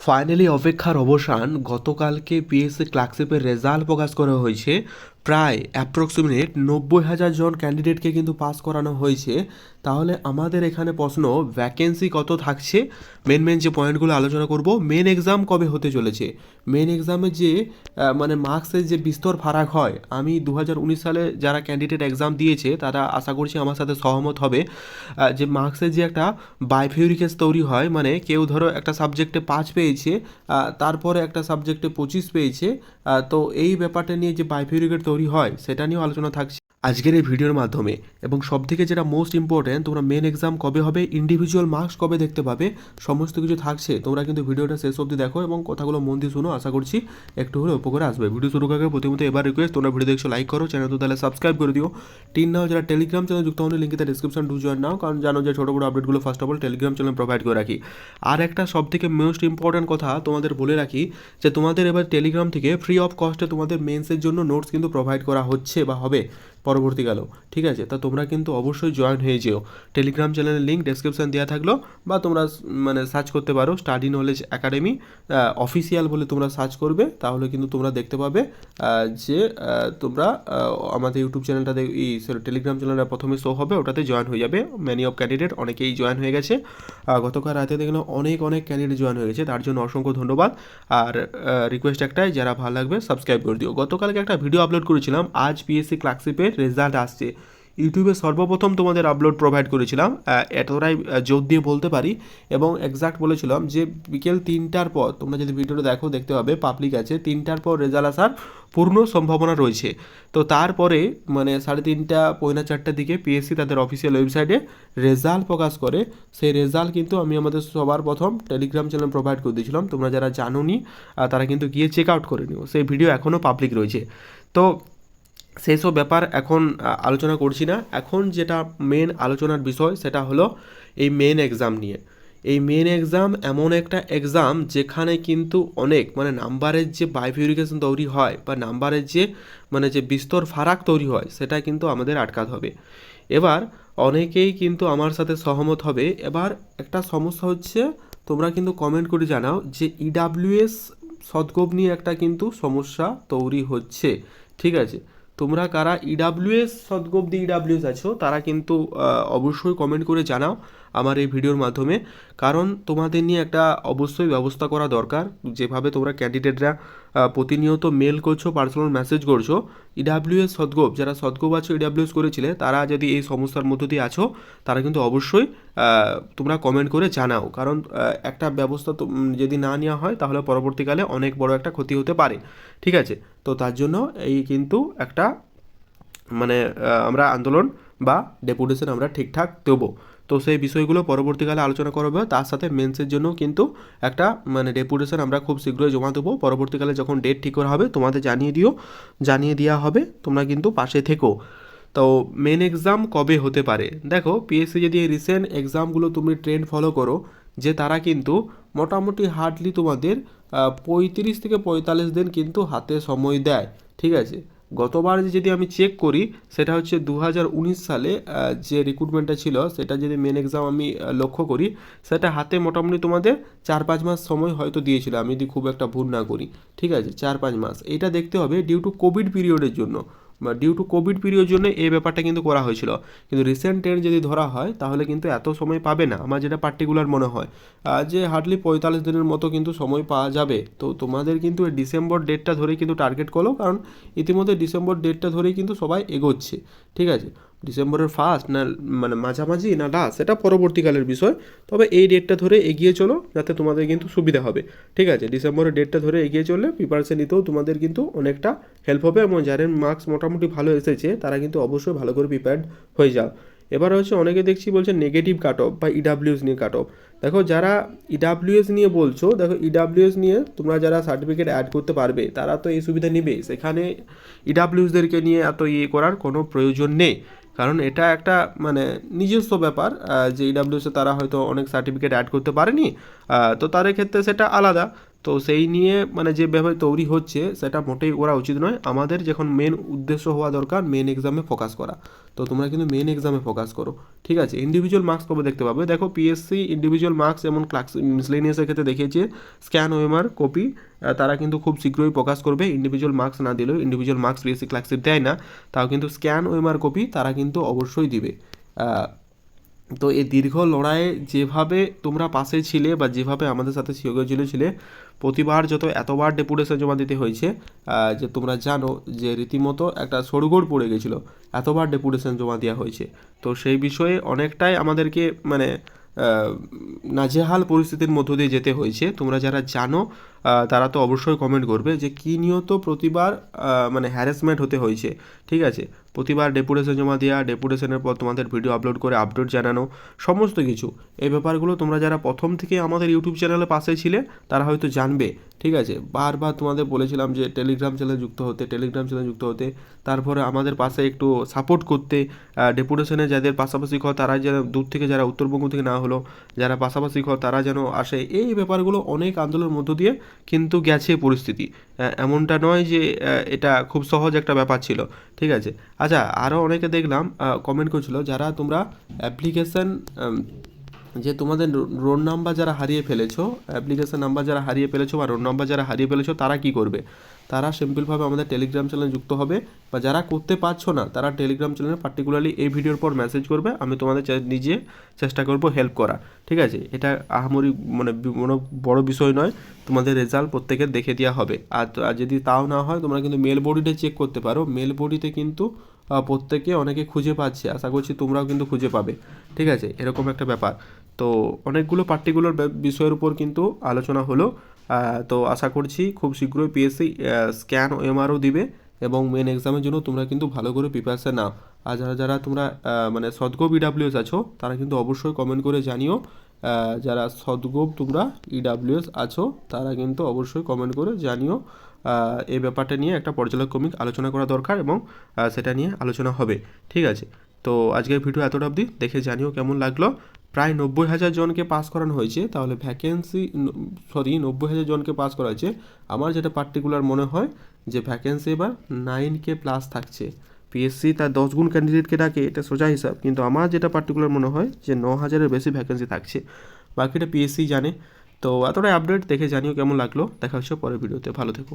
Finally অপেক্ষার অবসান গতকালকে পিএসসি ক্লার্কশিপের রেজাল্ট প্রকাশ করা হয়েছে। প্রায় অ্যাপ্রক্সিমেট নব্বই হাজার জন ক্যান্ডিডেটকে কিন্তু পাস করানো হয়েছে। তাহলে আমাদের এখানে প্রশ্ন ভ্যাকেন্সি কত থাকছে? মেন মেন যে পয়েন্টগুলো আলোচনা করব মেন এক্সাম কবে হতে চলেছে? মেন এক্সামে যে মানে মার্কসের যে বিস্তর ফারাক হয়, আমি দু হাজার উনিশ সালে যারা ক্যান্ডিডেট এক্সাম দিয়েছে, তারা আশা করছি আমার সাথে সহমত হবে। যে মার্কসের যে একটা বাইফিউরিকেস তৈরি হয় মানে কেউ ধরো একটা সাবজেক্টে পাঁচ পেয়েছে তারপরে একটা সাবজেক্টে পঁচিশ পেয়েছে তো এই ব্যাপারটা নিয়ে যে বাইফিউরিকেট তৈরি হয় সেটা নিয়েও আলোচনা থাকছে। আজকের এই ভিডিওর মাধ্যমে এবং সব থেকে যেটা মোস্ট ইম্পর্ট্যান্ট তোমরা মেন এক্সাম কবে হবে ইন্ডিভিজুয়াল মার্কস কবে দেখতে পাবে, সমস্ত কিছু থাকছে, তোমরা কিন্তু ভিডিওটা শেষ অবধি দেখো এবং কথাগুলো মন দিয়ে শোনো, আশা করছি একটু হলে উপকারে আসবে। ভিডিও শুরু করার আগে প্রথমত এবার রিকোয়েস্ট তোমরা ভিডিও দেখছ লাইক করো চ্যানেল তো তাহলে সাবস্ক্রাইব করে দিও। টিন নাও যারা টেলিগ্রাম চ্যানেল যুক্ত হন লিঙ্কে ডিসক্রিপশন টু জয়েন নাও, কারণ জানো যে ছোটো বড়ো আপডেটগুলো first of all Telegram channel provide করে রাখি। আর একটা সব থেকে মোস্ট ইম্পর্ট্যান্ট কথা তোমাদের বলে রাখি, যে তোমাদের এবার টেলিগ্রাম থেকে ফ্রি অফ কস্টে তোমাদের মেন্সের জন্য নোটস কিন্তু প্রোভাইড করা হচ্ছে বা হবে। পরবর্তীকালেও ঠিক আছে? তা তোমরা কিন্তু অবশ্যই জয়েন হয়ে যেও। টেলিগ্রাম চ্যানেলের লিঙ্ক ডেসক্রিপশন দেওয়া থাকল বা তোমরা মানে সার্চ করতে পারো স্টাডি নলেজ একাডেমি অফিসিয়াল বলে তোমরা সার্চ করবে। তাহলে কিন্তু তোমরা দেখতে পাবে যে তোমরা আমাদের ইউটিউব চ্যানেলটা এই সরি টেলিগ্রাম চ্যানেলটা প্রথমে শো হবে, ওটাতে জয়েন হয়ে যাবে। ম্যানি অফ ক্যান্ডিডেট অনেকেই জয়েন হয়ে গেছে। গতকাল রাতে দেখলাম অনেক অনেক ক্যান্ডিডেট জয়েন হয়ে গেছে। তার জন্য অসংখ্য ধন্যবাদ। আর রিকোয়েস্ট একটাই, যারা ভালো লাগবে সাবস্ক্রাইব করে দিও। গতকালকে একটা ভিডিও আপলোড করেছিলাম। আজ পিএসসি ক্লার্কশিপের রেজাল্ট আসছে। ইউটিউবে সর্বপ্রথম তোমাদের আপলোড প্রোভাইড করেছিলাম এতটাই জোর দিয়ে বলতে পারি। এবং এক্সাক্ট বলেছিলাম যে বিকেল তিনটার পর তোমরা যদি ভিডিওটা দেখো দেখতে পাবে পাবলিক আছে তিনটার পর রেজাল্ট আসার পূর্ণ সম্ভাবনা রয়েছে। তো তারপরে মানে সাড়ে তিনটা পয়না চারটার দিকে পিএসসি তাদের অফিসিয়াল ওয়েবসাইটে রেজাল্ট প্রকাশ করে। সেই রেজাল্ট কিন্তু আমি আমাদের সবার প্রথম টেলিগ্রাম চ্যানেল প্রোভাইড করে দিয়েছিলাম। তোমরা যারা জানোনি আহ, তারা কিন্তু গিয়ে চেক আউট করে নিও। সেই ভিডিও এখনও পাবলিক রয়েছে। তো সেই সব ব্যাপার এখন আলোচনা করছি না। এখন যেটা মেন আলোচনার বিষয় সেটা হলো এই মেন এক্সাম নিয়ে। এই মেন এক্সাম এমন একটা এক্সাম যেখানে কিন্তু অনেক মানে নাম্বারের যে বাইফিউরিকেশন তৈরি হয় বা নাম্বারের যে মানে যে বিস্তর ফারাক তৈরি হয় সেটা কিন্তু আমাদের আটকাতে হবে। এবার অনেকেই কিন্তু আমার সাথে সহমত হবে। এবার একটা সমস্যা হচ্ছে, তোমরা কিন্তু কমেন্ট করে জানাও যে ইডাব্লিউএস সদগোপ নিয়ে একটা কিন্তু সমস্যা তৈরি হচ্ছে। ঠিক আছে? তোমরা কারা ইডাব্লিউএস সদগোপ দিয়ে ইডাব্লিউএস আছো তারা কিন্তু অবশ্যই কমেন্ট করে জানাও। আমার এই ভিডিওর মাধ্যমে। কারণ তোমাদের নিয়ে একটা অবশ্যই ব্যবস্থা করা দরকার। যেভাবে তোমরা ক্যান্ডিডেটরা প্রতিনিয়ত মেল করছ পার্সোনাল মেসেজ করছ ইডাব্লিউএস সদগোপ যারা সদগোপ আছো ইডাব্লিউএস করেছিলে, তারা যদি এই সমস্যার মধ্য দিয়ে আছো, তারা কিন্তু অবশ্যই তোমরা কমেন্ট করে জানাও। কারণ একটা ব্যবস্থা যদি না নেওয়া হয়, তাহলে পরবর্তীকালে অনেক বড় একটা ক্ষতি হতে পারে। ঠিক আছে? তো তার জন্য এই কিন্তু একটা মানে আমরা আন্দোলন বা ডেপুটেশন আমরা ঠিকঠাক দেবো। তো সেই বিষয়গুলো পরবর্তীকালে আলোচনা করব তার সাথে মেন্সের জন্য কিন্তু একটা মানে ডেপুটেশন আমরা খুব শীঘ্রই জমা দেবো। পরবর্তীকালে যখন ডেট ঠিক করা হবে, তোমাদের জানিয়ে দিও। জানিয়ে দেওয়া হবে, তোমরা কিন্তু পাশে থেকো। তো মেন এক্সাম কবে হতে পারে? দেখো পিএসসি যদি এই রিসেন্ট এক্সামগুলো তুমি ট্রেন্ড ফলো করো, যে তারা কিন্তু মোটামুটি হার্ডলি তোমাদের পঁয়ত্রিশ থেকে পঁয়তাল্লিশ দিন কিন্তু হাতে সময় দেয়। ঠিক আছে? গতবার যদি আমি চেক করি, সেটা হচ্ছে দু হাজার উনিশ সালে যে রিক্রুটমেন্টটা ছিল, সেটা যদি মেন এক্সাম আমি লক্ষ্য করি, সেটা হাতে মোটামুটি তোমাদের চার পাঁচ মাস সময় হয়তো দিয়েছিল, আমি যদি খুব একটা ভুল না করি। ঠিক আছে? চার পাঁচ মাস। এটা দেখতে হবে ডিউ টু কোভিড পিরিয়ডের জন্য। ডিউ টু কোভিড পিরিয়ড জন্য এই ব্যাপারটা কিন্তু করা হয়েছিল। কিন্তু রিসেন্ট ট্রেন্ড যদি ধরা হয়, তাহলে কিন্তু এত সময় পাবে না, আমার যেটা পার্টিকুলার মনে হয়। যে হার্ডলি পঁয়তাল্লিশ দিনের মতো কিন্তু সময় পাওয়া যাবে। তো তোমাদের কিন্তু ডিসেম্বর ডেটটা ধরেই কিন্তু টার্গেট করো, কারণ ইতিমধ্যে ডিসেম্বর ডেটটা ধরেই কিন্তু সবাই এগোচ্ছে। ঠিক আছে? ডিসেম্বরের ফার্স্ট না মানে মাঝামাঝি না লাস্ট সেটা পরবর্তীকালের বিষয়। তবে এই ডেটটা ধরে এগিয়ে চলো, যাতে তোমাদের কিন্তু সুবিধা হবে। ঠিক আছে? ডিসেম্বরের ডেটটা ধরে এগিয়ে চললে প্রিপারেশন নিতেও তোমাদের কিন্তু অনেকটা হেল্প হবে এবং যাদের মার্কস মোটামুটি ভালো এসেছে, তারা কিন্তু অবশ্যই ভালো করে প্রিপেয়ার্ড হয়ে যাও। এবার হচ্ছে অনেকে দেখছি বলছে নেগেটিভ কাট অফ বা ইডাব্লিউএস নিয়ে কাট অফ দেখো, যারা ইডাব্লিউএস নিয়ে বলছো, দেখো ইডাব্লিউএস নিয়ে তোমরা যারা সার্টিফিকেট অ্যাড করতে পারবে, তারা তো এই সুবিধা নিবে। সেখানে ইডাব্লিউএসদেরকে নিয়ে এত ইয়ে করার কোনো প্রয়োজন নেই। কারণ এটা একটা মানে নিজস্ব ব্যাপার যে ইডাব্লিউসে তারা হয়তো অনেক সার্টিফিকেট অ্যাড করতে পারেনি তো তাদের ক্ষেত্রে সেটা আলাদা। তো সেই নিয়ে মানে যে যেভাবে তৈরি হচ্ছে, সেটা মোটেই করা উচিত নয়। আমাদের যখন মেন উদ্দেশ্য হওয়া দরকার মেন এক্সামে ফোকাস করা। তো তোমরা কিন্তু মেন এক্সামে ফোকাস করো। ঠিক আছে? ইন্ডিভিজুয়াল মার্কস কবে দেখতে পাবে? দেখো পিএসসি ইন্ডিভিজুয়াল মার্কস যেমন ক্লাস মিসলেনিয়াসের ক্ষেত্রে দেখিয়েছে স্ক্যান ওএমআর কপি তারা কিন্তু খুব শীঘ্রই প্রকাশ করবে। ইন্ডিভিজুয়াল মার্কস না দিলেও ইন্ডিভিজুয়াল মার্কস পিএসসি ক্লাসিপ দেয় না। তাও কিন্তু স্ক্যান ওএমআর কপি তারা কিন্তু অবশ্যই দিবে। তো এই দীর্ঘ লড়াইয়ে যেভাবে তোমরা পাশে ছিলে বা যেভাবে আমাদের সাথে সহযোগী ছিলে, প্রতিবার যত এতবার ডেপুটেশন জমা দিতে হয়েছে যে তোমরা জানো যে রীতিমতো একটা সরগোড় পড়ে গেছিল, এতবার ডেপুটেশন জমা দেওয়া হয়েছে। তো সেই বিষয়ে অনেকটাই আমাদেরকে মানে নাজেহাল পরিস্থিতির মধ্য দিয়ে যেতে হয়েছে। তোমরা যারা জানো তারা তো অবশ্যই কমেন্ট করবে যে কী নিয়ত প্রতিবার মানে হ্যারাসমেন্ট হতে হয়েছে। ঠিক আছে? প্রতিবার ডেপুটেশন জমা দেওয়া ডেপুটেশনের পর তোমাদের ভিডিও আপলোড করে আপডেট জানানো, সমস্ত কিছু। এই ব্যাপারগুলো তোমরা যারা প্রথম থেকে আমাদের ইউটিউব চ্যানেলে পাশে ছিলে, তারা হয়তো জানবে, ঠিক আছে? বারবার তোমাদের বলেছিলাম যে টেলিগ্রাম চ্যানেল যুক্ত হতে টেলিগ্রাম চ্যানেল যুক্ত হতে, তারপরে আমাদের পাশে একটু সাপোর্ট করতে ডেপুটেশনে যাদের পাশাপাশি ঘর, তারা যেন দূর থেকে যারা উত্তরবঙ্গ থেকে না হলো, যারা পাশাপাশি ঘর, তারা যেন আসে, এই ব্যাপারগুলো অনেক আন্দোলনের মধ্য দিয়ে কিন্তু গেছে পরিস্থিতি। এমনটা নয় যে এটা খুব সহজ একটা ব্যাপার ছিল। ঠিক আছে? আচ্ছা আরও অনেকে দেখলাম কমেন্ট করছিল, যারা তোমরা অ্যাপ্লিকেশন যে তোমাদের রোল নাম্বার যারা হারিয়ে ফেলেছো, অ্যাপ্লিকেশন নাম্বার যারা হারিয়ে ফেলেছো বা রোল নাম্বার যারা হারিয়ে ফেলেছো, তারা কি করবে? তারা সিম্পলভাবে আমাদের টেলিগ্রাম চ্যানেলে যুক্ত হবে। বা যারা করতে পারছ না, তারা টেলিগ্রাম চ্যানেলে পার্টিকুলারলি এই ভিডিওর পর মেসেজ করবে। আমি তোমাদের নিজে চেষ্টা করব হেল্প করা ঠিক আছে? এটা আহামরি মানে কোনো বড় বিষয় নয়। তোমাদের রেজাল্ট প্রত্যেকের দেখে দেওয়া হবে। আর যদি তাও না হয়, তোমরা কিন্তু মেল বডিটা চেক করতে পারো। মেল বডিতে কিন্তু প্রত্যেকে অনেকে খুঁজে পাচ্ছে। আশা করছি তোমরাও কিন্তু খুঁজে পাবে। ঠিক আছে? এরকম একটা ব্যাপার। তো অনেকগুলো পার্টিকুলার বিষয়ের উপর কিন্তু আলোচনা হলো। তো আশা করছি খুব শীঘ্রই পিএসসি স্ক্যান ওএমআরও দিবে এবং মেন এক্সামের জন্য তোমরা কিন্তু ভালো করে প্রিপারেশান নাও। আর যারা যারা তোমরা মানে সদগো ইডাব্লিউএস আছো, তারা কিন্তু অবশ্যই কমেন্ট করে জানিও। যারা সদগোপ তোমরা ইডাব্লিউএস আছো, তারা কিন্তু অবশ্যই কমেন্ট করে জানিও। এই ব্যাপারটা নিয়ে একটা পর্যালোচমিক আলোচনা করা দরকার এবং সেটা নিয়ে আলোচনা হবে। ঠিক আছে? তো আজকের ভিডিও এতটা অবধি। দেখে জানিও কেমন লাগল। প্রায় নব্বই হাজার জনকে পাস করানো হয়েছে। তাহলে ভ্যাকেন্সি সরি নব্বই হাজার জনকে পাস করা হয়েছে। আমার যেটা পার্টিকুলার মনে হয় যে ভ্যাকেন্সি এবার নাইন কে প্লাস থাকছে। পিএসসি তার দশ গুণ ক্যান্ডিডেটকে ডাকে, এটা সোজা হিসাব। কিন্তু আমার যেটা পার্টিকুলার মনে হয় যে ন হাজারের বেশি ভ্যাকেন্সি থাকছে। বাকিটা পিএসসি জানে। তো এতটাই আপডেট দেখে জানিও কেমন লাগল। দেখা হচ্ছে পরের ভিডিওতে ভালো থেকো।